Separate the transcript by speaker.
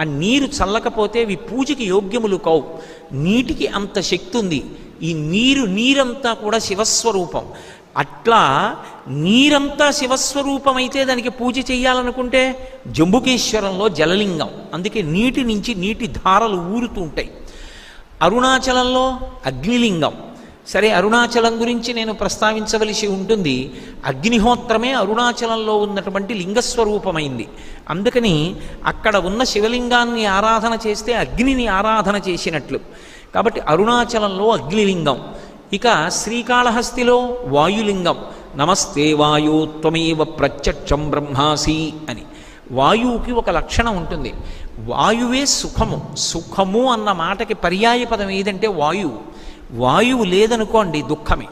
Speaker 1: ఆ నీరు చల్లకపోతే అవి పూజకి యోగ్యములు కావు. నీటికి అంత శక్తి ఉంది. ఈ నీరు నీరంతా కూడా శివస్వరూపం. అట్లా నీరంతా శివస్వరూపమైతే అయితే దానికి పూజ చేయాలనుకుంటే జంబుకేశ్వరంలో జలలింగం. అందుకే నీటి నుంచి నీటి ధారలు ఊరుతూ ఉంటాయి. అరుణాచలంలో అగ్నిలింగం. సరే అరుణాచలం గురించి నేను ప్రస్తావించవలసి ఉంటుంది. అగ్నిహోత్రమే అరుణాచలంలో ఉన్నటువంటి లింగస్వరూపమైంది. అందుకని అక్కడ ఉన్న శివలింగాన్ని ఆరాధన చేస్తే అగ్నిని ఆరాధన చేసినట్లు. కాబట్టి అరుణాచలంలో అగ్నిలింగం. ఇక శ్రీకాళహస్తిలో వాయులింగం. నమస్తే వాయు త్వమేవ ప్రత్యక్షం బ్రహ్మాసి అని. వాయువుకి ఒక లక్షణం ఉంటుంది. వాయువే సుఖము. సుఖము అన్న మాటకి పర్యాయ పదం ఏదంటే వాయువు. వాయువు లేదనుకోండి దుఃఖమే.